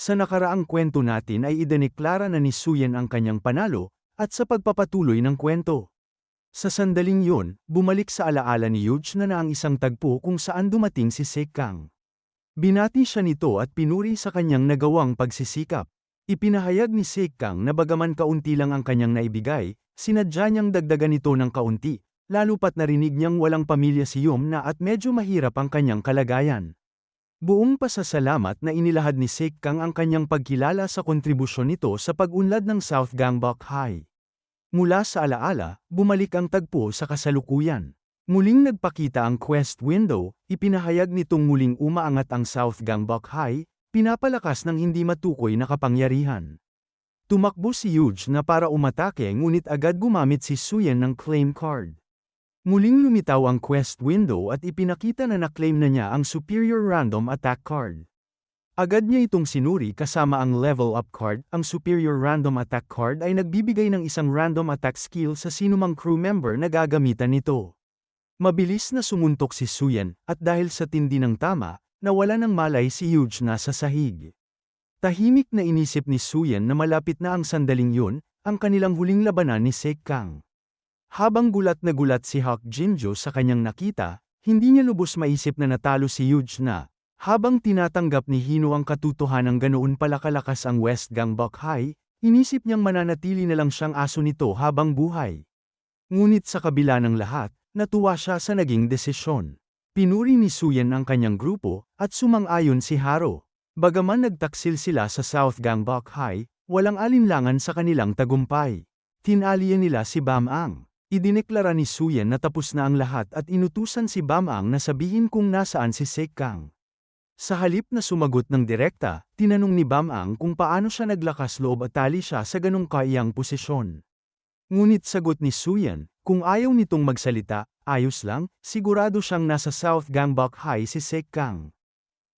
Sa nakaraang kwento natin ay idineklara na ni Suyen ang kanyang panalo, at sa pagpapatuloy ng kwento. Sa sandaling yun, bumalik sa alaala ni Yuj na na ang isang tagpo kung saan dumating si Sekang. Binati siya nito at pinuri sa kanyang nagawang pagsisikap. Ipinahayag ni Sekang na bagaman kaunti lang ang kanyang naibigay, sinadya niyang dagdagan ito ng kaunti, lalo pat narinig niyang walang pamilya si Yum na at medyo mahirap ang kanyang kalagayan. Buong pasasalamat na inilahad ni Sekang ang kanyang pagkilala sa kontribusyon nito sa pag-unlad ng South Gangbok High. Mula sa alaala, bumalik ang tagpo sa kasalukuyan. Muling nagpakita ang quest window, ipinahayag nitong muling umaangat ang South Gangbok High, pinapalakas ng hindi matukoy na kapangyarihan. Tumakbo si Yuge na para umatake ngunit agad gumamit si Suyen ng claim card. Muling lumitaw ang quest window at ipinakita na naklaim na niya ang superior random attack card. Agad niya itong sinuri kasama ang level up card, ang superior random attack card ay nagbibigay ng isang random attack skill sa sinumang crew member na gagamitan nito. Mabilis na sumuntok si Suyen, at dahil sa tindi ng tama, nawala ng malay si Yuge na sa sahig. Tahimik na inisip ni Suyen na malapit na ang sandaling yun, ang kanilang huling labanan ni Sek Kang. Habang gulat na gulat si Hawk Jinjo sa kanyang nakita, hindi niya lubos maisip na natalo si Yuge na. Habang tinatanggap ni Hino ang katotohanang ganoon pala kalakas ang West Gangbok High, inisip niyang mananatili na lang siyang aso nito habang buhay. Ngunit sa kabila ng lahat, natuwa siya sa naging desisyon. Pinuri ni Suyen ang kanyang grupo, at sumang-ayon si Haro. Bagaman nagtaksil sila sa South Gangbok High, walang alinlangan sa kanilang tagumpay. Tinalian nila si Bam Ang. Idineklara ni Suyen na tapos na ang lahat at inutusan si Bamang na sabihin kung nasaan si Sekang. Sa halip na sumagot ng direkta, tinanong ni Bamang kung paano siya naglakas loob at tali siya sa ganong kayang posisyon. Ngunit sagot ni Suyen, kung ayaw nitong magsalita, ayos lang, sigurado siyang nasa South Gangbok High si Sekang.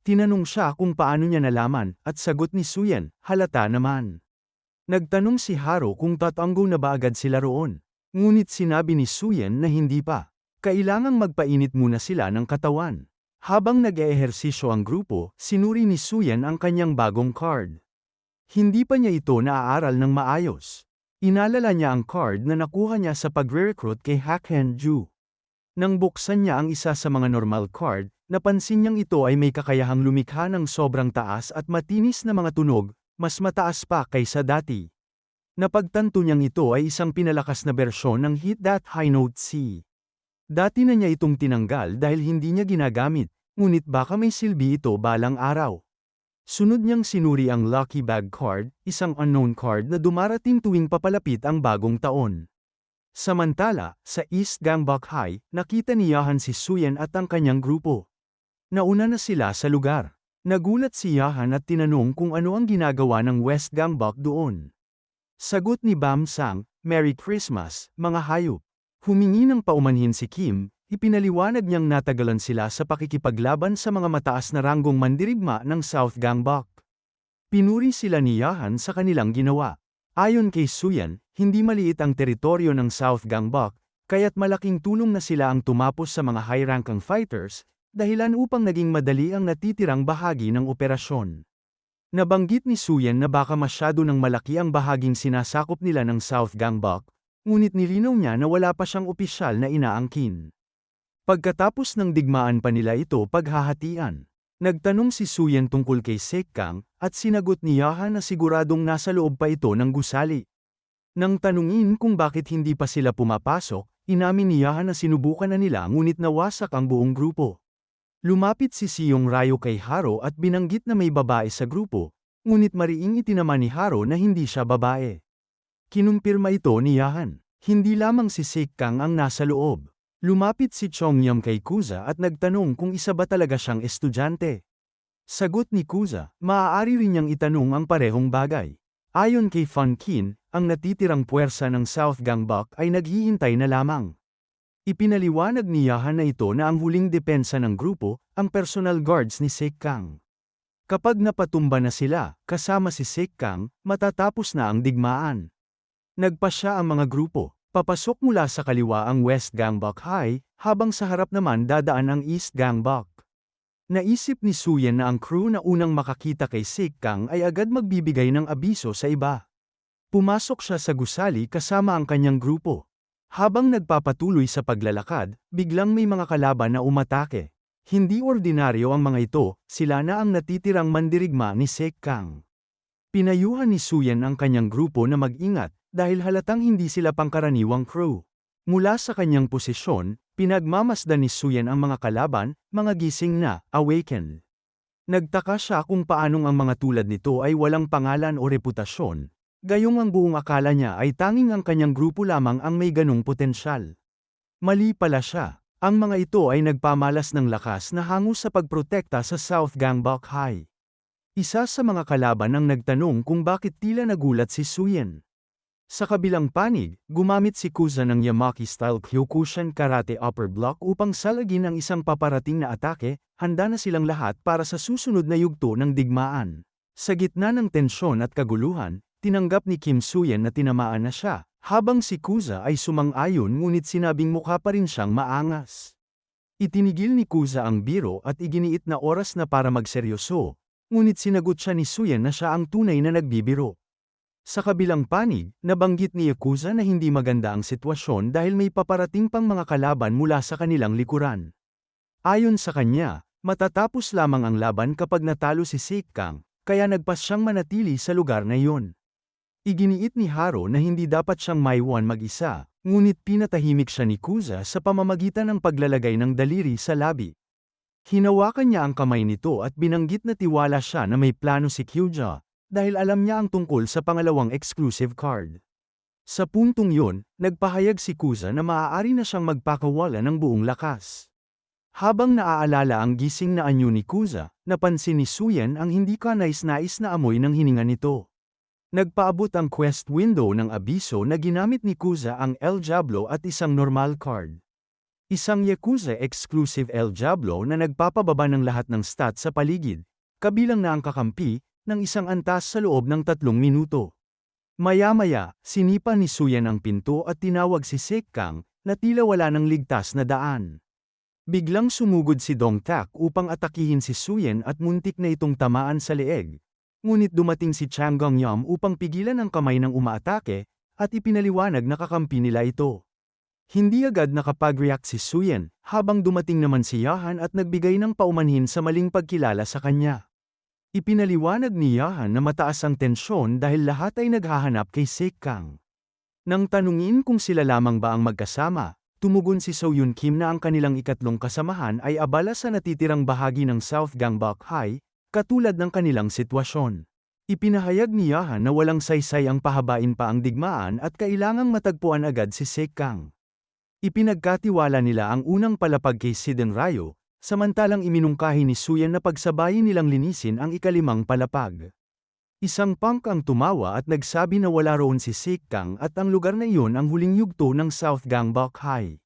Tinanong siya kung paano niya nalaman, at sagot ni Suyen, halata naman. Nagtanong si Haro kung tatanggo na ba agad sila roon. Ngunit sinabi ni Suyen na hindi pa. Kailangang magpainit muna sila ng katawan. Habang nag-eehersisyo ang grupo, sinuri ni Suyen ang kanyang bagong card. Hindi pa niya ito naaaral ng maayos. Inalala niya ang card na nakuha niya sa pagre-recruit kay Hakhen Ju. Nang buksan niya ang isa sa mga normal card, napansin niyang ito ay may kakayahang lumikha ng sobrang taas at matinis na mga tunog, mas mataas pa kaysa dati. Napagtanto niyang ito ay isang pinalakas na bersyon ng Hit That High Note C. Dati na niya itong tinanggal dahil hindi niya ginagamit, ngunit baka may silbi ito balang araw. Sunod niyang sinuri ang Lucky Bag card, isang unknown card na dumarating tuwing papalapit ang bagong taon. Samantala, sa East Gangbok High, nakita ni Yahan si Suyen at ang kanyang grupo. Nauna na sila sa lugar. Nagulat si Yahan at tinanong kung ano ang ginagawa ng West Gangbok doon. Sagot ni Bam Sang, Merry Christmas, mga hayop. Humingi ng paumanhin si Kim, ipinaliwanag niyang natagalan sila sa pakikipaglaban sa mga mataas na ranggong mandirigma ng South Gangbok. Pinuri sila ni Yahan sa kanilang ginawa. Ayon kay Suyan, hindi maliit ang teritoryo ng South Gangbok, kaya't malaking tulong na sila ang tumapos sa mga high-ranking fighters, dahilan upang naging madali ang natitirang bahagi ng operasyon. Nabanggit ni Suyen na baka masyado ng malaki ang bahaging sinasakop nila ng South Gangbok, ngunit nilinaw niya na wala pa siyang opisyal na inaangkin. Pagkatapos ng digmaan pa nila ito paghahatian, nagtanong si Suyen tungkol kay Sekkang, at sinagot ni Yaha na siguradong nasa loob pa ito ng gusali. Nang tanungin kung bakit hindi pa sila pumapasok, inamin ni Yaha na sinubukan na nila ngunit nawasak ang buong grupo. Lumapit si Siyong Rayo kay Haro at binanggit na may babae sa grupo, ngunit mariing itinaman ni Haro na hindi siya babae. Kinumpirma ito ni Yahan. Hindi lamang si Sik Kang ang nasa loob. Lumapit si Chong Yam kay Kuza at nagtanong kung isa ba talaga siyang estudyante. Sagot ni Kuza, maaari rin niyang itanong ang parehong bagay. Ayon kay Fun Kin, ang natitirang puwersa ng South Gangbok ay naghihintay na lamang. Ipinaliwanag ni Yahan na ito na ang huling depensa ng grupo, ang personal guards ni Sek Kang. Kapag napatumba na sila, kasama si Sek Kang, matatapos na ang digmaan. Nagpasya ang mga grupo, papasok mula sa kaliwa ang West Gangbok High, habang sa harap naman dadaan ang East Gangbok. Naisip ni Suyen na ang crew na unang makakita kay Sik Kang ay agad magbibigay ng abiso sa iba. Pumasok siya sa gusali kasama ang kanyang grupo. Habang nagpapatuloy sa paglalakad, biglang may mga kalaban na umatake. Hindi ordinaryo ang mga ito, sila na ang natitirang mandirigma ni Sek Kang. Pinayuhan ni Suyen ang kanyang grupo na mag-ingat, dahil halatang hindi sila pangkaraniwang crew. Mula sa kanyang posisyon, pinagmamasdan ni Suyen ang mga kalaban, mga gising na, awaken. Nagtaka siya kung paanong ang mga tulad nito ay walang pangalan o reputasyon, gayong ang buong akala niya ay tanging ang kanyang grupo lamang ang may ganong potensyal. Mali pala siya. Ang mga ito ay nagpamalas ng lakas na hango sa pagprotekta sa South Gangbok High. Isa sa mga kalaban ang nagtanong kung bakit tila nagulat si Suyen. Sa kabilang panig, gumamit si Kuza ng Yamaki-style Kyokushin Karate Upper Block upang salagin ang isang paparating na atake, handa na silang lahat para sa susunod na yugto ng digmaan. Sa gitna ng tensyon at kaguluhan, tinanggap ni Kim Suyen na tinamaan na siya, habang si Kuza ay sumang-ayon ngunit sinabing mukha pa rin siyang maangas. Itinigil ni Kuza ang biro at iginiit na oras na para magseryoso, ngunit sinagot siya ni Suyen na siya ang tunay na nagbibiro. Sa kabilang panig, nabanggit ni Yakuza na hindi maganda ang sitwasyon dahil may paparating pang mga kalaban mula sa kanilang likuran. Ayon sa kanya, matatapos lamang ang laban kapag natalo si Seikang, kaya nagpas siyang manatili sa lugar na iyon. Iginiit ni Haro na hindi dapat siyang maiwan mag-isa, ngunit pinatahimik siya ni Kuza sa pamamagitan ng paglalagay ng daliri sa labi. Hinawakan niya ang kamay nito at binanggit na tiwala siya na may plano si Kyuja, dahil alam niya ang tungkol sa pangalawang exclusive card. Sa puntong yun, nagpahayag si Kuza na maaari na siyang magpakawala ng buong lakas. Habang naaalala ang gising na anyo ni Kuza, napansin ni Suyen ang hindi ka nais-nais na amoy ng hininga nito. Nagpaabot ang quest window ng abiso na ginamit ni Kuza ang El Diablo at isang normal card. Isang Yakuza exclusive El Diablo na nagpapababa ng lahat ng stat sa paligid, kabilang na ang kakampi, ng isang antas sa loob ng tatlong minuto. Maya-maya, sinipa ni Suyan ang pinto at tinawag si Sekkang, na tila wala ng ligtas na daan. Biglang sumugod si Dong Tak upang atakihin si Suyen at muntik na itong tamaan sa leeg. Ngunit dumating si Chang Gong Yam upang pigilan ang kamay ng umaatake, at ipinaliwanag na kakampi nila ito. Hindi agad nakapag-react si Suyen, habang dumating naman si Yahan at nagbigay ng paumanhin sa maling pagkilala sa kanya. Ipinaliwanag ni Yahan na mataas ang tensyon dahil lahat ay naghahanap kay Sekkang. Nang tanungin kung sila lamang ba ang magkasama, tumugon si So Yun Kim na ang kanilang ikatlong kasamahan ay abala sa natitirang bahagi ng South Gangbok High, katulad ng kanilang sitwasyon. Ipinahayag ni Yahan na walang saysay ang pahabain pa ang digmaan at kailangang matagpuan agad si Sekkang. Ipinagkatiwala nila ang unang palapag kay Siden Rayo, samantalang iminungkahi ni Suyan na pagsabayin nilang linisin ang ikalimang palapag. Isang punk ang tumawa at nagsabi na wala roon si Sekkang at ang lugar na iyon ang huling yugto ng South Gangbok High.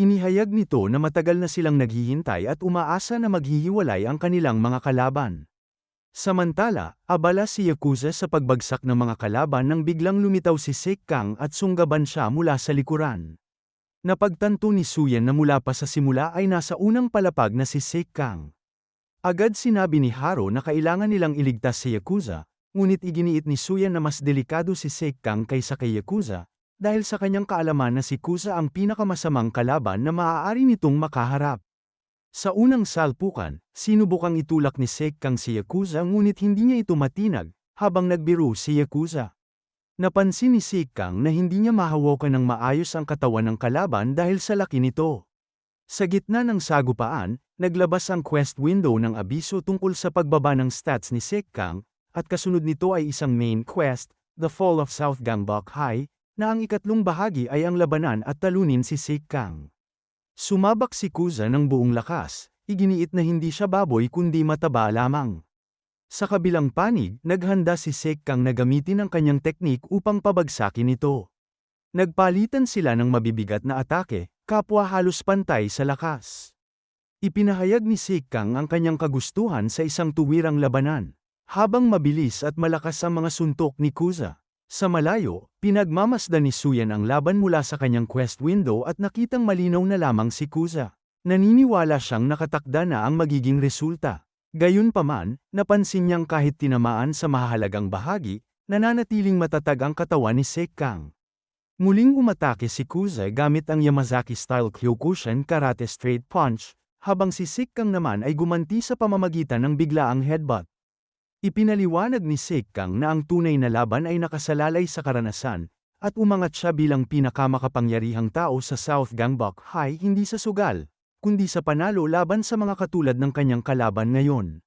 Inihayag nito na matagal na silang naghihintay at umaasa na maghihiwalay ang kanilang mga kalaban. Samantala, abala si Yakuza sa pagbagsak ng mga kalaban nang biglang lumitaw si Sekkang at sunggaban siya mula sa likuran. Napagtanto ni Suyen na mula pa sa simula ay nasa unang palapag na si Sekkang. Agad sinabi ni Haro na kailangan nilang iligtas si Yakuza, ngunit iginiit ni Suyen na mas delikado si Sekkang kaysa kay Yakuza, dahil sa kanyang kaalaman na si Kuza ang pinakamasamang kalaban na maaari nitong makaharap. Sa unang salpukan, sinubukang itulak ni Sekkang si Yakuza ngunit hindi niya ito matinag, habang nagbiro si Yakuza. Napansin ni Sekkang na hindi niya mahawakan ng maayos ang katawan ng kalaban dahil sa laki nito. Sa gitna ng sagupaan, naglabas ang quest window ng abiso tungkol sa pagbaba ng stats ni Sekkang, at kasunod nito ay isang main quest, The Fall of South Gangbok High, na ang ikatlong bahagi ay ang labanan at talunin si Sekkang. Sumabak si Kuza ng buong lakas, iginiit na hindi siya baboy kundi mataba lamang. Sa kabilang panig, naghanda si Sekkang na gamitin ang kanyang teknik upang pabagsakin ito. Nagpalitan sila ng mabibigat na atake, kapwa halos pantay sa lakas. Ipinahayag ni Sekkang ang kanyang kagustuhan sa isang tuwirang labanan, habang mabilis at malakas ang mga suntok ni Kuza. Sa malayo, pinagmamasdan ni Suyan ang laban mula sa kanyang quest window at nakitang malinaw na lamang si Kuza. Naniniwala siyang nakatakda na ang magiging resulta. Gayunpaman, napansin niyang kahit tinamaan sa mahalagang bahagi, nananatiling matatag ang katawan ni Sekkang. Muling umatake si Kuze gamit ang Yamazaki-style Kyokushin Karate Straight Punch, habang si Sekkang naman ay gumanti sa pamamagitan ng biglaang headbutt. Ipinaliwanag ni Sekkang na ang tunay na laban ay nakasalalay sa karanasan, at umangat siya bilang pinakamakapangyarihang tao sa South Gangbok High hindi sa sugal, kundi sa panalo laban sa mga katulad ng kanyang kalaban ngayon.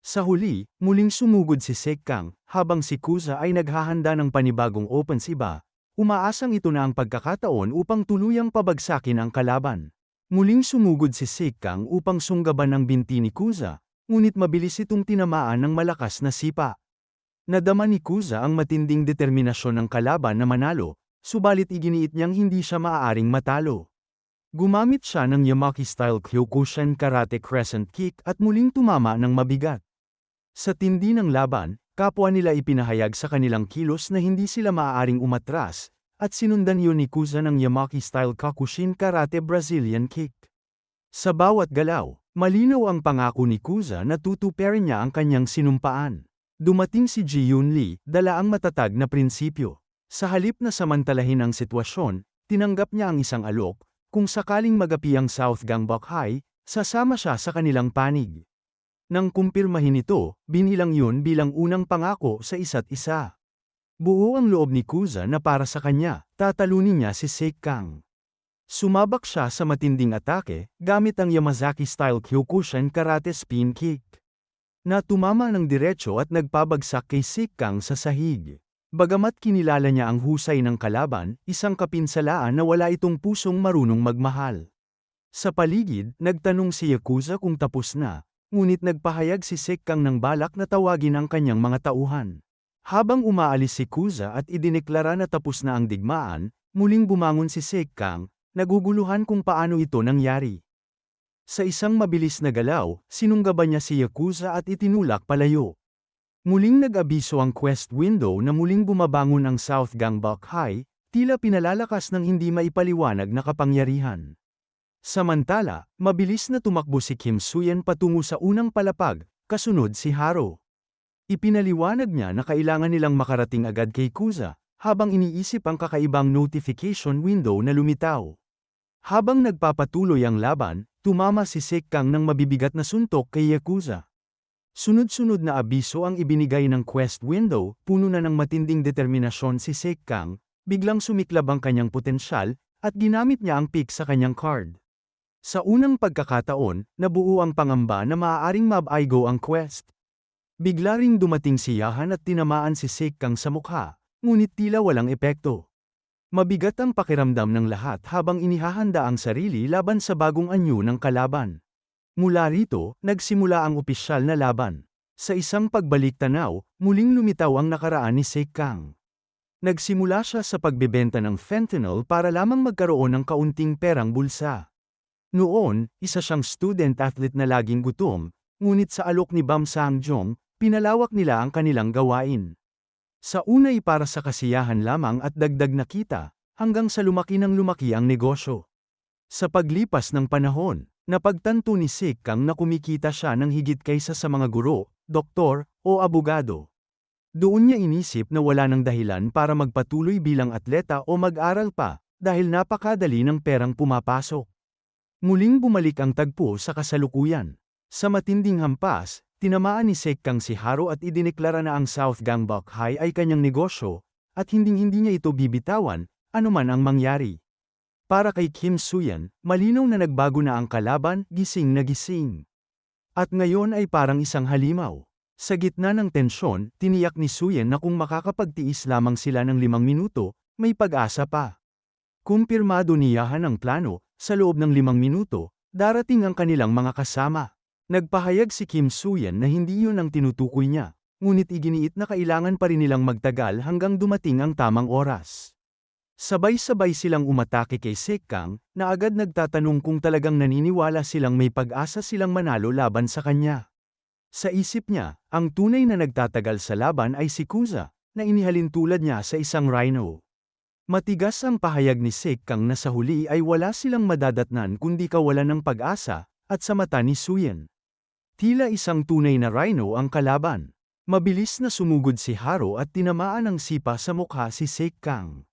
Sa huli, muling sumugod si Sekkang, habang si Kuza ay naghahanda ng panibagong open iba, umaasang ito na ang pagkakataon upang tuluyang pabagsakin ang kalaban. Muling sumugod si Sekkang upang sunggaban ang binti ni Kuza, ngunit mabilis itong tinamaan ng malakas na sipa. Nadama ni Kuza ang matinding determinasyon ng kalaban na manalo, subalit iginiit niyang hindi siya maaaring matalo. Gumamit siya ng Yamaki-style Kyokushin Karate Crescent Kick at muling tumama ng mabigat. Sa tindi ng laban, kapwa nila ipinahayag sa kanilang kilos na hindi sila maaaring umatras, at sinundan yun ni Kuza ng Yamaki-style Kakushin Karate Brazilian Kick. Sa bawat galaw, malinaw ang pangako ni Kuza na tutuperin niya ang kanyang sinumpaan. Dumating si Ji Yun Lee, dala ang matatag na prinsipyo. Sa halip na samantalahin ang sitwasyon, tinanggap niya ang isang alok, kung sakaling magapi ang South Gangbok High, sasama siya sa kanilang panig. Nang kumpirmahin ito, binilang yun bilang unang pangako sa isa't isa. Buo ang loob ni Kuza na para sa kanya, tatalunin niya si Sekkang. Sumabak siya sa matinding atake, gamit ang Yamazaki-style Kyokushin Karate Spin Kick. Na tumama ng diretsyo at nagpabagsak kay Sekkang sa sahig. Bagamat kinilala niya ang husay ng kalaban, isang kapinsalaan na wala itong pusong marunong magmahal. Sa paligid, nagtanong si Yakuza kung tapos na, ngunit nagpahayag si Sekkang ng balak na tawagin ang kanyang mga tauhan. Habang umaalis si Kuza at idineklara na tapos na ang digmaan, muling bumangon si Sekkang, naguguluhan kung paano ito nangyari. Sa isang mabilis na galaw, sinunggaban niya si Yakuza at itinulak palayo. Muling nag-abiso ang quest window na muling bumabangon ang South Gangbok High, tila pinalalakas ng hindi maipaliwanag na kapangyarihan. Samantala, mabilis na tumakbo si Kim Suyen patungo sa unang palapag, kasunod si Haro. Ipinaliwanag niya na kailangan nilang makarating agad kay Kuza, habang iniisip ang kakaibang notification window na lumitaw. Habang nagpapatuloy ang laban, tumama si Sekkang ng mabibigat na suntok kay Yakuza. Sunod-sunod na abiso ang ibinigay ng quest window, puno na ng matinding determinasyon si Sekkang, biglang sumiklab ang kanyang potensyal, at ginamit niya ang pick sa kanyang card. Sa unang pagkakataon, nabuo ang pangamba na maaaring mabaigo ang quest. Bigla ring dumating si Yahan at tinamaan si Sekkang sa mukha, ngunit tila walang epekto. Mabigat ang pakiramdam ng lahat habang inihahanda ang sarili laban sa bagong anyo ng kalaban. Mula rito, nagsimula ang opisyal na laban. Sa isang pagbalik tanaw, muling lumitaw ang nakaraan ni Sekkang. Nagsimula siya sa pagbebenta ng fentanyl para lamang magkaroon ng kaunting perang bulsa. Noon, isa siyang student athlete na laging gutom, ngunit sa alok ni Bam Sang-jong, pinalawak nila ang kanilang gawain. Sa unay para sa kasiyahan lamang at dagdag na kita, hanggang sa lumaki ng lumaki ang negosyo. Sa paglipas ng panahon, Napagtanto ni Sekkang na kumikita siya ng higit kaysa sa mga guro, doktor, o abogado. Doon niya inisip na wala ng dahilan para magpatuloy bilang atleta o mag-aral pa, dahil napakadali ng perang pumapasok. Muling bumalik ang tagpo sa kasalukuyan. Sa matinding hampas, tinamaan ni Sekkang si Haro at idineklara na ang South Gangbok High ay kanyang negosyo, at hinding-hindi niya ito bibitawan, anuman ang mangyari. Para kay Kim Suyan, malinaw na nagbago na ang kalaban, gising na gising. At ngayon ay parang isang halimaw. Sa gitna ng tensyon, tiniyak ni Suyan na kung makakapagtiis lamang sila ng limang minuto, may pag-asa pa. Kumpirmado niyahan ang plano, sa loob ng limang minuto, darating ang kanilang mga kasama. Nagpahayag si Kim Suyan na hindi yun ang tinutukoy niya, ngunit iginiit na kailangan pa rin nilang magtagal hanggang dumating ang tamang oras. Sabay-sabay silang umatake kay Sekkang, na agad nagtatanong kung talagang naniniwala silang may pag-asa silang manalo laban sa kanya. Sa isip niya, ang tunay na nagtatagal sa laban ay si Kuza, na inihalin tulad niya sa isang rhino. Matigas ang pahayag ni Sek Kang na sa huli ay wala silang madadatnan kundi kawalan ng pag-asa, at sa mata ni Suyen. Tila isang tunay na rhino ang kalaban. Mabilis na sumugod si Haro at tinamaan ng sipa sa mukha si Sek Kang.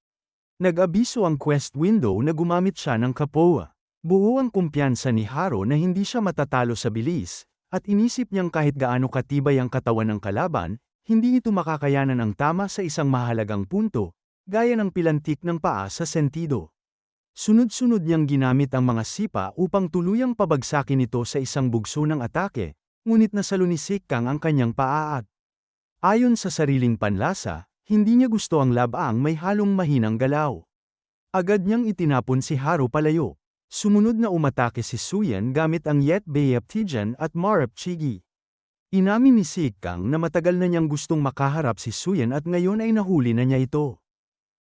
Nag-abiso ang quest window na gumamit siya ng kapoa. Buo ang kumpiyansa ni Haro na hindi siya matatalo sa bilis, at inisip niyang kahit gaano katibay ang katawan ng kalaban, hindi ito makakayanan ang tama sa isang mahalagang punto, gaya ng pilantik ng paa sa sentido. Sunod-sunod niyang ginamit ang mga sipa upang tuluyang pabagsakin ito sa isang bugso ng atake, ngunit nasalunisik kang ang kanyang paa at. Ayon sa sariling panlasa, hindi niya gusto ang labaang may halong mahinang galaw. Agad niyang itinapon si Haro palayo. Sumunod na umatake si Suyan gamit ang Yet Bayep Tijan at Marap Chigi. Inamin ni Sik Kang na matagal na niyang gustong makaharap si Suyan at ngayon ay nahuli na niya ito.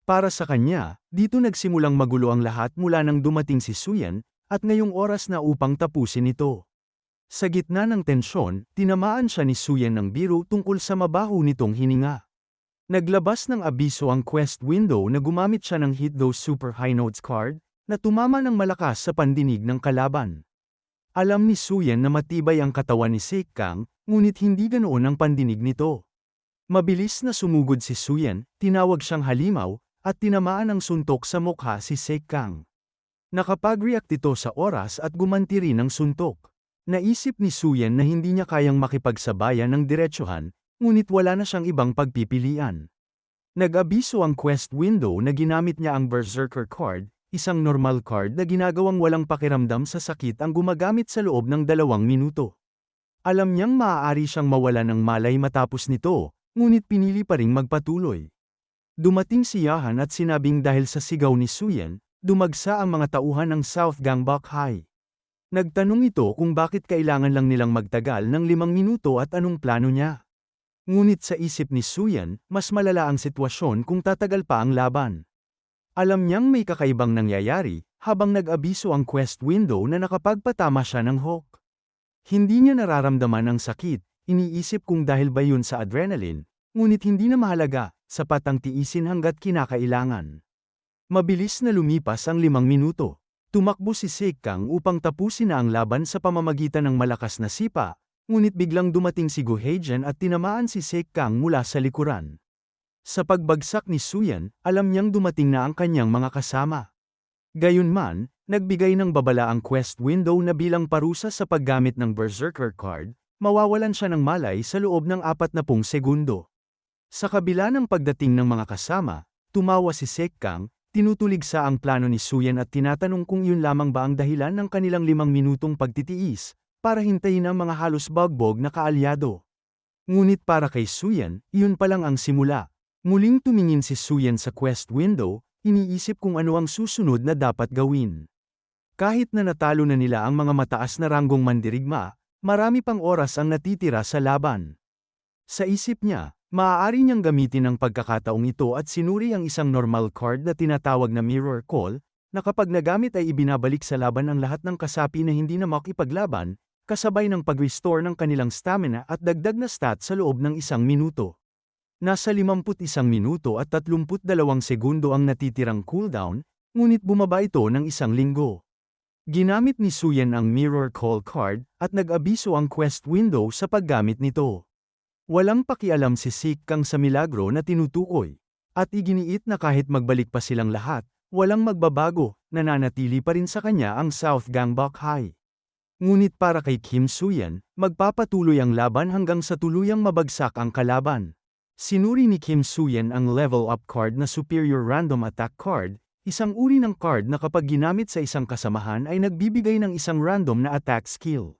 Para sa kanya, dito nagsimulang magulo ang lahat mula nang dumating si Suyan, at ngayong oras na upang tapusin ito. Sa gitna ng tensyon, tinamaan siya ni Suyan ng biro tungkol sa mabaho nitong hininga. Naglabas ng abiso ang quest window na gumamit siya ng Hit Those Super High Notes card, na tumama ng malakas sa pandinig ng kalaban. Alam ni Suyan na matibay ang katawan ni Sik Kang, ngunit hindi ganoon ang pandinig nito. Mabilis na sumugod si Suyan, tinawag siyang halimaw, at tinamaan ng suntok sa mukha si Sek Kang. Nakapag-react ito sa oras at gumanti rin ng suntok. Naisip ni Suyan na hindi niya kayang makipagsabayan ng diretsuhan, ngunit wala na siyang ibang pagpipilian. Nag-abiso ang quest window na ginamit niya ang Berserker card, isang normal card na ginagawang walang pakiramdam sa sakit ang gumagamit sa loob ng dalawang minuto. Alam niyang maaari siyang mawala ng malay matapos nito, ngunit pinili pa ring magpatuloy. Dumating si Yahan at sinabing dahil sa sigaw ni Suyan, dumagsa ang mga tauhan ng South Gangbok High. Nagtanong ito kung bakit kailangan lang nilang magtagal ng limang minuto at anong plano niya. Ngunit sa isip ni Suyan, mas malala ang sitwasyon kung tatagal pa ang laban. Alam niyang may kakaibang nangyayari, habang nag-abiso ang quest window na nakapagpatama siya ng hawk. Hindi niya nararamdaman ang sakit, iniisip kung dahil ba yun sa adrenaline, ngunit hindi na mahalaga, sapat ang tiisin hanggat kinakailangan. Mabilis na lumipas ang limang minuto. Tumakbo si Sek Kang upang tapusin na ang laban sa pamamagitan ng malakas na sipa, ngunit biglang dumating si Go Heijan at tinamaan si Sek Kang mula sa likuran. Sa pagbagsak ni Suyan, alam niyang dumating na ang kanyang mga kasama. Gayunman, nagbigay ng babala ang quest window na bilang parusa sa paggamit ng Berserker card, mawawalan siya ng malay sa loob ng 40 segundo. Sa kabila ng pagdating ng mga kasama, tumawa si Sek Kang, tinutulig sa ang plano ni Suyan at tinatanong kung yun lamang ba ang dahilan ng kanilang limang minutong pagtitiis, para hintayin ang mga halos bagbog na kaalyado. Ngunit para kay Suyan, iyon pa lang ang simula. Muling tumingin si Suyan sa quest window, iniisip kung ano ang susunod na dapat gawin. Kahit na natalo na nila ang mga mataas na ranggong mandirigma, marami pang oras ang natitira sa laban. Sa isip niya, maaari niyang gamitin ang pagkakataong ito at sinuri ang isang normal card na tinatawag na Mirror Call, na kapag nagamit ay ibinabalik sa laban ang lahat ng kasapi na hindi na makipaglaban, kasabay ng pag-restore ng kanilang stamina at dagdag na stat sa loob ng isang minuto. Nasa 51 minuto at 32 segundo ang natitirang cooldown, ngunit bumaba ito ng isang linggo. Ginamit ni Suyan ang Mirror Call card at nag-abiso ang quest window sa paggamit nito. Walang pakialam si Sik Kang sa milagro na tinutukoy, at iginiit na kahit magbalik pa silang lahat, walang magbabago, nananatili pa rin sa kanya ang South Gangbok High. Ngunit para kay Kim Suyan, magpapatuloy ang laban hanggang sa tuluyang mabagsak ang kalaban. Sinuri ni Kim Suyen ang level up card na Superior Random Attack card, isang uri ng card na kapag ginamit sa isang kasamahan ay nagbibigay ng isang random na attack skill.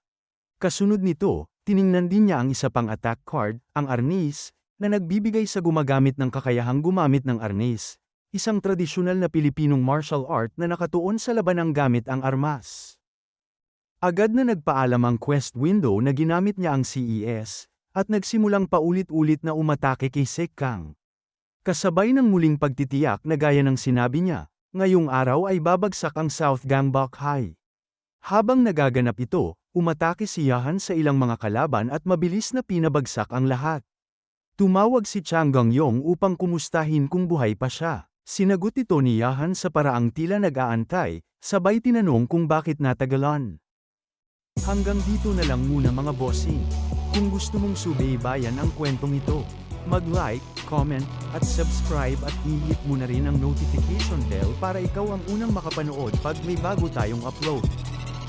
Kasunod nito, tiningnan din niya ang isa pang attack card, ang Arnis, na nagbibigay sa gumagamit ng kakayahang gumamit ng Arnis, isang tradisyonal na Pilipinong martial art na nakatuon sa labanang gamit ang armas. Agad na nagpaalam ang quest window na ginamit niya ang CES, at nagsimulang paulit-ulit na umatake kay Sek Kang. Kasabay ng muling pagtitiyak na gaya ng sinabi niya, ngayong araw ay babagsak ang South Gangbok High. Habang nagaganap ito, umatake si Yahan sa ilang mga kalaban at mabilis na pinabagsak ang lahat. Tumawag si Chang Gangyong upang kumustahin kung buhay pa siya. Sinagot ito ni Yahan sa paraang tila nag-aantay, sabay tinanong kung bakit natagalan. Hanggang dito na lang muna mga bossing. Kung gusto mong subaybayan ang kwentong ito, mag-like, comment, at subscribe at i-hit mo na rin ang notification bell para ikaw ang unang makapanood pag may bago tayong upload.